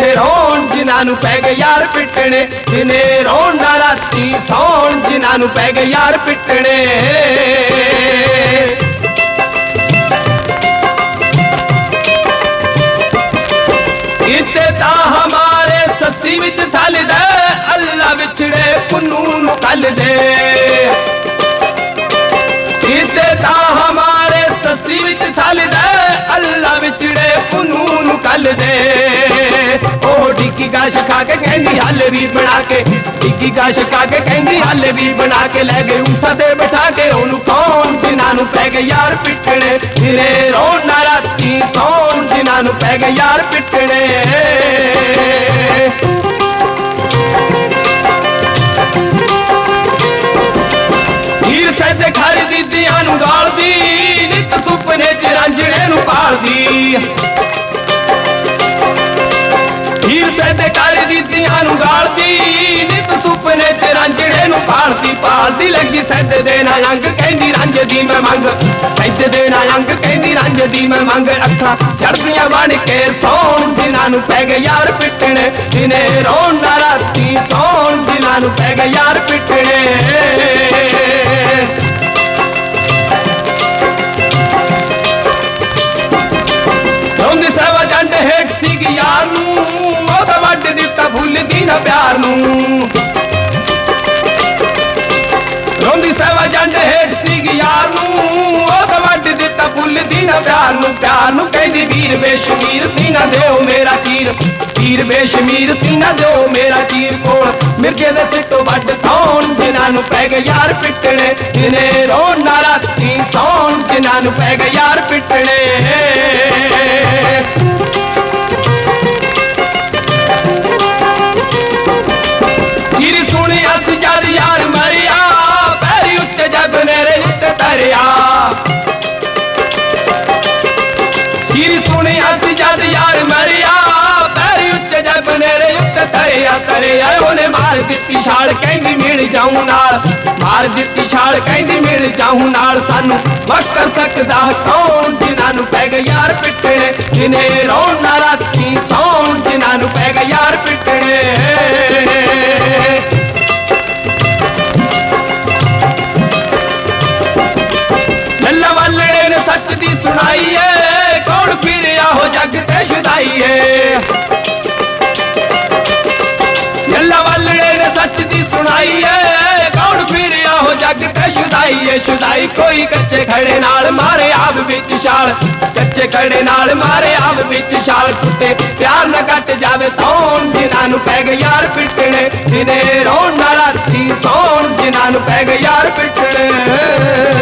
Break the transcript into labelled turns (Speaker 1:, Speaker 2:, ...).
Speaker 1: ਨੱਚਣ ਰੋਣ, ਜਿਨ੍ਹਾਂ ਨੂੰ ਪੈ ਗਏ ਯਾਰ ਪਿੱਟਣੇ। ਦਿਨੇ ਰੋਣ ਨਾ ਰਾਤੀ ਸੌਣ, ਜਿਨ੍ਹਾਂ ਨੂੰ ਪੈ ਗਏ ਯਾਰ ਪਿੱਟਣੇ। ਇੱਥੇ ਤਾਂ ਹਮਾਰੇ ਸੱਸੀ ਵਿੱਚ ਥਲਦਾ ਅੱਲਾ ਵਿਛੜੇ ਪੁੰਨੂ ਨੂੰ ਕੱਲਦੇ ਇੱਥੇ ਤਾਂ ਗਾਸ਼ ਖਾ ਕੇ ਕਹਿੰਦੀ, ਹਾਲੇ ਵੀ ਬਣਾ ਕੇ। ਡਿੱਗੀ ਗਾਸ਼ ਖਾ ਕੇ ਕਹਿੰਦੀ, ਹਾਲੇ ਵੀ ਬਣਾ ਕੇ ਲੈ ਗਏ। ਉਠਾ ਤੇ ਬਿਠਾ ਕੇ ਉਹਨੂੰ ਕੌਣ, ਜਿਨ੍ਹਾਂ ਨੂੰ ਪੈ ਗਏ ਯਾਰ ਪਿੱਟਣੇ। ਦਿਨੇ ਰੋਣ ਨਾ ਰਾਤੀ ਸੌਣ, ਜਿਨ੍ਹਾਂ ਨੂੰ ਪੈ ਗਏ ਯਾਰ ਪਿੱਟਣੇ। ਹੀਰ ਸੈਦੇ ਨੂੰ ਗਾਲਦੀ, ਨਿਤ ਸੁਪਨੇ ਚ ਰਾਂਝਣੇ ਨੂੰ ਪਾਲਦੀ। ਨਿਤ ਸੁਪਨੇ ਚ ਰਾਂਝਣੇ ਨੂੰ ਪਾਲਦੀ ਪਾਲਦੀ ਲੱਗੀ ਸੈਦੇ ਦੇ ਨਾ ਅੰਗ ਕਹਿੰਦੀ ਰਾਂਝ ਦੀ ਮੈਂ ਮੰਗ। ਸੈਦੇ ਦੇ ਨਾ ਅੰਗ ਕਹਿੰਦੀ ਰਾਂਝ ਦੀ ਮੈਂ ਮੰਗ। ਅੱਖਾਂ ਚੜਦੀਆਂ ਬਣ ਕੇ ਸੌਣ ਜਿਨ੍ਹਾਂ ਨੂੰ ਪੈ ਗਏ ਯਾਰ ਪਿੱਟਣੇ ਦਿਨੇ ਰੋਣ ਨਾ ਰਾਤੀ ਸੌਣ ਜਿਨ੍ਹਾਂ ਨੂੰ ਪੈ ਗਏ ਯਾਰ ਪਿੱਟਣੇ ਨੂੰ। ਰੋਂਦੀ ਸਵਾ ਜੰਡ ਹੇਠ ਸੀਗ ਯਾਰ ਨੂੰ। ਉਹਦਾ ਵੱਡ ਦਿੱਤਾ ਭੁੱਲਦੀ ਨਾ ਪਿਆਰ ਨੂੰ ਪਿਆਰ ਨੂੰ ਕਹਿੰਦੀ, ਵੀਰ ਬੇਸ਼ਮੀਰ ਸੀਨਾ ਦਿਓ ਮੇਰਾ ਚੀਰ। ਵੀਰ ਬੇਸ਼ਮੀਰ ਸੀਨਾ ਦਿਓ ਮੇਰਾ ਚੀਰ ਕੋਲ। ਮਿਰਗੇ ਦੇ ਸਿੱਟੋ ਵੱਡ ਕੌਣ? ਜਿਨ੍ਹਾਂ ਨੂੰ ਪੈ ਗਏ ਯਾਰ ਪਿੱਟਣੇ। ਦਿਨੇ ਰੋਣ ਨਾ ਰਾਤੀ ਸੌਣ। ਜਿਨ੍ਹਾਂ ਨੂੰ ਪੈ ਗਏ ਯਾਰ ਪਿੱਟਣੇ। ਚੀਰ ਸੁਣਿਆ ਸੀ ਜਦ ਯਾਰ ਮਰਿਆ। ਪੈਰੀ ਉੱਤੇ ਜਦ ਨੇਰੇ ਉੱਤੇ ਤਰਿਆ ਤਰਿਆ ਉਹਨੇ ਮਾਰ ਦਿੱਤੀ ਛਾਲ, ਕਹਿੰਦੀ ਮਿਲ ਜਾਉ ਨਾਲ। ਮਾਰ ਦਿੱਤੀ ਛਾਲ, ਕਹਿੰਦੀ ਮਿਲ ਜਾਉ ਨਾਲ। ਸਾਨੂੰ ਵਕਤ ਸਕਦਾ ਕੌਣ? ਜਿਨ੍ਹਾਂ ਨੂੰ ਪੈ ਗਏ ਯਾਰ ਪਿੱਟਣੇ ਜਿਨੇ ਰੋਣ ਨਾ ਰਾਤੀ ਸੌਣ, ਜਿਨ੍ਹਾਂ ਨੂੰ ਸ਼ੁਦਾਈ ਏ ਸ਼ੁਦਾਈ ਕੋਈ ਕੱਚੇ ਖੜੇ ਨਾਲ ਮਾਰੇ ਆਪ ਵਿੱਚ ਛਾਲ। ਕੱਚੇ ਖੜੇ ਨਾਲ ਮਾਰੇ ਆਪ ਵਿੱਚ ਛਾਲ। ਟੁੱਟੇ ਪਿਆਰ ਨਾ ਕੱਟ ਜਾਵੇ, ਸੌਣ ਜਿਨ੍ਹਾਂ ਨੂੰ ਪੈ ਗਏ ਯਾਰ ਪਿੱਟਣੇ। ਦਿਨੇ ਰੋਣ ਨਾਲ ਰਾਤੀ ਸੌਣ ਜਿਨ੍ਹਾਂ ਨੂੰ ਪੈ ਗਏ ਯਾਰ ਪਿੱਟਣੇ।